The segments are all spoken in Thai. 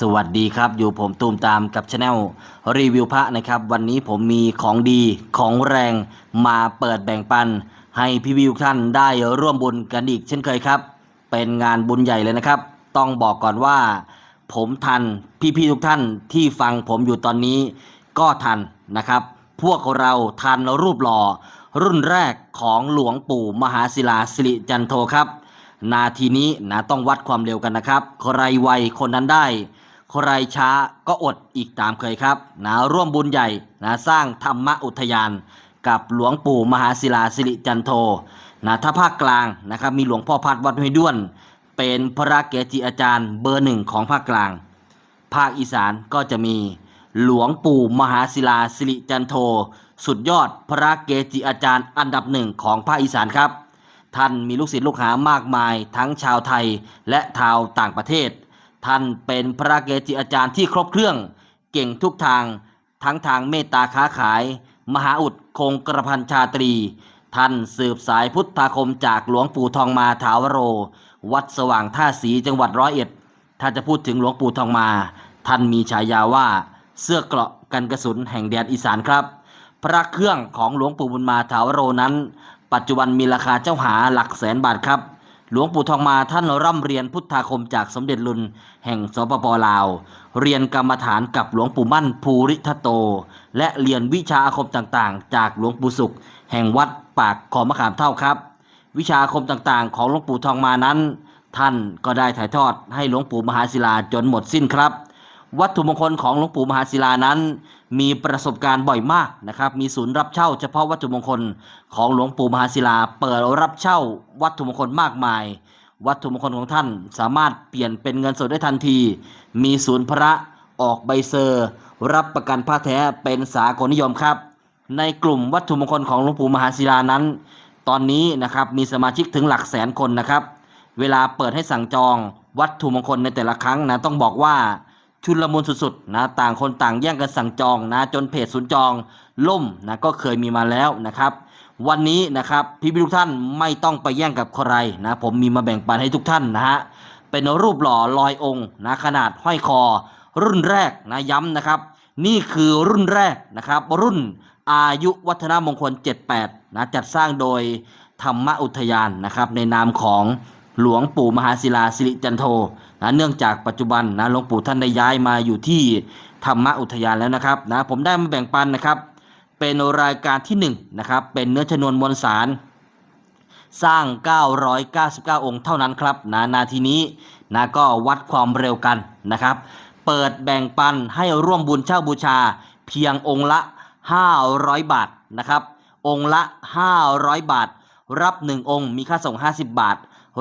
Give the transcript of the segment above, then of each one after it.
สวัสดีครับ อยู่ผมตูมตามกับช anel รีวิวพระนะครับ วันนี้ผมมีของดีของแรงมาเปิดแบ่งปัน ให้พี่วิวท่านได้ร่วมบุญกันอีกเช่นเคยครับ เป็นงานบุญใหญ่เลยนะครับ ต้องบอกก่อนว่า ผมทันพี่ๆทุกท่านที่ฟังผมอยู่ตอนนี้ก็ทันนะครับ พวกเราทันรูปหล่อ รุ่นแรกของหลวงปู่มหาศิลาสิริจันโทครับ นาทีนี้นะต้องวัดความเร็วกันนะครับ ใครไวคนนั้นได้ ใครช้าก็อดอีกตามเคยครับนะร่วมบุญใหญ่นะสร้างธรรมอุทยาน กับหลวงปู่มหาศิลาสิริจันโทนะถ้าภาคกลางนะครับมีหลวงพ่อพัดวัดห้วยด้วน เป็นพระเกจิอาจารย์เบอร์หนึ่งของภาคกลาง ภาคอีสานก็จะมีหลวงปู่มหาศิลาสิริจันโท สุดยอดพระเกจิอาจารย์อันดับหนึ่งของภาคอีสานครับ ท่านมีลูกศิษย์ลูกหามากมายทั้งชาวไทยและชาวต่างประเทศ ท่านเป็นพระเกจิอาจารย์ที่ครบเครื่องเก่งทุกทางทั้งทางเมตตาค้าขาย มหาอุดคงกระพันชาตรี ท่านสืบสายพุทธาคมจากหลวงปู่ทองมาถาวโร วัดสว่างท่าสีจังหวัดร้อยเอ็ด ถ้าจะพูดถึงหลวงปู่ทองมา ท่านมีฉายาว่าเสื้อเกราะกันกระสุนแห่งแดนอีสานครับ พระเครื่องของหลวงปู่บุญมาถาวโรนั้น ปัจจุบันมีราคาเจ้าหาหลักแสนบาทครับ หลวงปู่ทองมาท่านร่ำเรียนพุทธาคมจากสมเด็จลุนแห่งสปปลาว เรียนกรรมฐานกับหลวงปู่มั่นภูริทัตโต และเรียนวิชาอาคมต่างๆ จากหลวงปู่สุข แห่งวัดปากขอมะขามเท่าครับ วิชาอาคมต่างๆ ของหลวงปู่ทองมานั้น ท่านก็ได้ถ่ายทอดให้หลวงปู่มหาศิลาจนหมดสิ้นครับ วัตถุมงคลของหลวงปู่มหาศิลานั้น มีประสบการณ์บ่อยมากนะครับ มีศูนย์รับเช่าเฉพาะวัตถุมงคลของหลวงปู่มหาศิลา เปิดรับเช่าวัตถุมงคลมากมาย วัตถุมงคลของท่านสามารถเปลี่ยนเป็นเงินสดได้ทันที มีศูนย์พระออกใบเซอร์ รับประกันผ้าแท้เป็นสากลนิยมครับ ในกลุ่มวัตถุมงคลของหลวงปู่มหาศิลานั้น ตอนนี้นะครับมีสมาชิกถึงหลักแสนคนนะครับ เวลาเปิดให้สั่งจองวัตถุมงคลในแต่ละครั้งนะต้องบอกว่า ชุลมุนสุดๆนะต่างคนต่างแย่งกันสั่งจองนะจนเพจศูนย์จองล่มนะก็เคยมีมาแล้วนะครับ วันนี้นะครับพี่พี่ทุกท่านไม่ต้องไปแย่งกับใครนะผมมีมาแบ่งปันให้ทุกท่านนะฮะเป็นรูปหล่อลอยองค์นะขนาดห้อยคอ รุ่นแรกนะย้ำนะครับ นี่คือรุ่นแรกนะครับ รุ่นอายุวัฒนมงคล 78นะจัดสร้างโดยธรรมอุทยานนะครับในนามของ หลวงปู่มหาศิลาสิริจันโทนะเนื่องจากปัจจุบันนะหลวงปู่ท่านได้ย้ายมาอยู่ที่ธรรมอุทยานแล้วนะครับนะผมได้มาแบ่งปันนะครับ เป็นรายการที่1นะครับเป็นเนื้อชนวนมวลสาร สร้าง 999 องค์เท่านั้นครับนะนาทีนี้นะก็วัดความเร็วกันนะครับ เปิดแบ่งปันให้ร่วมบุญเช่าบูชา เพียงองค์ละ 500 บาทนะครับ องค์ละ 500 บาท รับ 1 องค์มีค่าส่ง 50 บาท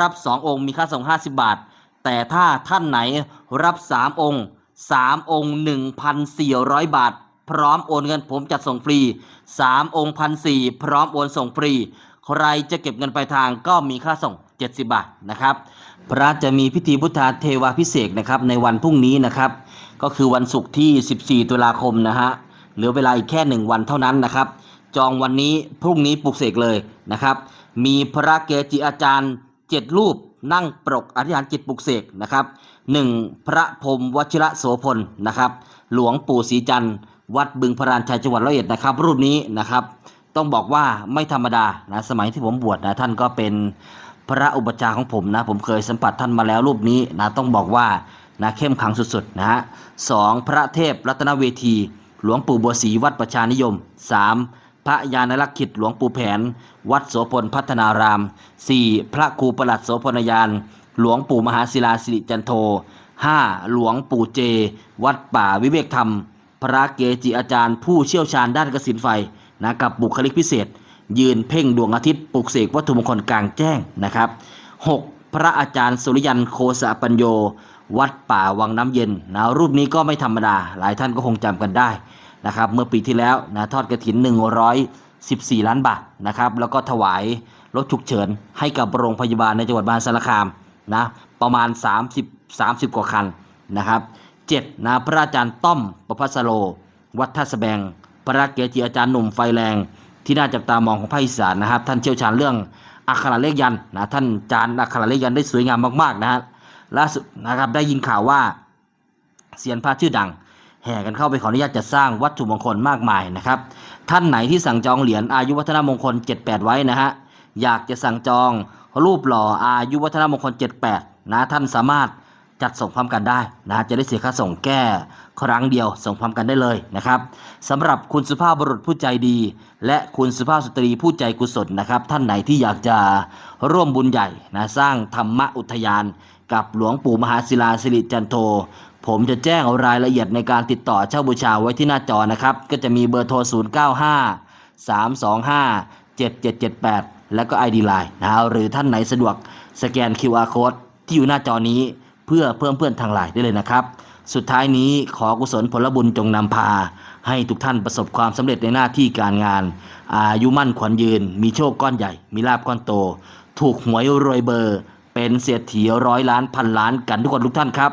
รับ 2 องค์มีค่าส่ง 50 บาท แต่ถ้าท่านไหนรับ 3 องค์ 3 องค์ 1,400 บาท พร้อมโอนเงินผมจัดส่งฟรี 3 องค์พันสี่พร้อมโอนส่งฟรี ใครจะเก็บเงินปลายทางก็มีค่าส่ง 70 บาทนะครับ พระจะมีพิธีพุทธาเทวาพิเศษนะครับในวันพรุ่งนี้นะครับ ก็คือวันศุกร์ที่ 14 ตุลาคมนะฮะเหลือเวลาอีกแค่ 1 วันเท่านั้นนะครับ จองวันนี้พรุ่งนี้ปลุกเสกเลยนะครับ มีพระเกจิอาจารย์ 7รูปนั่งปรกอธิษฐานจิตปลุกเสกนะครับ 1. พระพรมวชิระโสพลนะครับ หลวงปู่ศรีจันทร์วัดบึงพรานชัยจังหวัดร้อยเอ็ดนะครับ รูปนี้นะครับ ต้องบอกว่าไม่ธรรมดานะสมัยที่ผมบวชนะท่านก็เป็นพระอุปชฌาย์ของผมนะ ผมเคยสัมผัสท่านมาแล้วรูปนี้นะต้องบอกว่านะเข้มขังสุดๆนะฮะสองพระเทพรัตนเวที หลวงปู่บัวศรีวัดประชานิยม 3. พระยานลักขิตหลวงปู่แผน วัดโสพลพัฒนาราม 4. พระครูประหลัดโสพลยาน หลวงปู่มหาศิลาสิริจันโท 5. หลวงปู่เจ วัดป่าวิเวกธรรม พระเกจิอาจารย์ผู้เชี่ยวชาญด้านกสินไฟนะกับบุคลิกพิเศษ ยืนเพ่งดวงอาทิตย์ปลุกเสกวัตถุมงคลกลางแจ้งนะครับ 6. พระอาจารย์สุริยันโคสะปัญโย วัดป่าวังน้ำเย็นนะรูปนี้ก็ไม่ธรรมดา หลายท่านก็คงจำกันได้ นะครับเมื่อปีที่แล้วนะทอดกระถิน 114 ล้านบาทนะครับแล้วก็ถวายรถฉุกเฉินให้กับโรงพยาบาลในจังหวัดมหาสารคามนะประมาณ 30 30 กว่าคันนะครับ 7. นะพระอาจารย์ต้อมประพัสโล วัดท่าสะแบง พระเกจิอาจารย์หนุ่มไฟแรง ที่น่าจับตามองของภาคอีสานนะครับ ท่านเชี่ยวชาญเรื่องอักขระเลขยันนะท่านจานอักขระเลขยันได้สวยงามมากๆนะฮะล่าสุดนะครับได้ยินข่าวว่าเซียนพระชื่อดัง แห่กันเข้าไปขออนุญาตจะสร้างวัตถุมงคลมากมายนะครับ ท่านไหนที่สั่งจองเหรียญอายุวัฒนมงคล 78 ไว้นะฮะอยากจะสั่งจองรูปหล่ออายุวัฒนมงคล 78 นะท่านสามารถจัดส่งพร้อมกันได้นะจะได้เสียค่าส่งแก้ครั้งเดียวส่งพร้อมกันได้เลยนะครับสำหรับคุณสุภาพบุรุษผู้ใจดี และคุณสุภาพสตรีผู้ใจกุศลนะครับ ท่านไหนที่อยากจะร่วมบุญใหญ่นะสร้างธรรมอุทยาน กับหลวงปู่มหาศิลาสิริจันโท ผมจะแจ้งรายละเอียดในการติดต่อเช่าบูชาไว้ที่หน้าจอนะครับ ก็จะมีเบอร์โทร 095 325 7778 แล้วก็ ID Line นะหรือท่านไหนสะดวกสแกน QR Code ที่อยู่หน้าจอนี้เพื่อเพิ่มเพื่อนทางไลน์ได้เลยนะครับ สุดท้ายนี้ขอกุศลผลบุญจงนำพา ให้ทุกท่านประสบความสำเร็จในหน้าที่การงาน อายุมั่นขวัญยืน มีโชคก้อนใหญ่ มีลาบก้อนโต ถูกหวยรวยเบอร์ เป็นเศรษฐีร้อยล้านพันล้านกันทุกคนทุกท่านครับ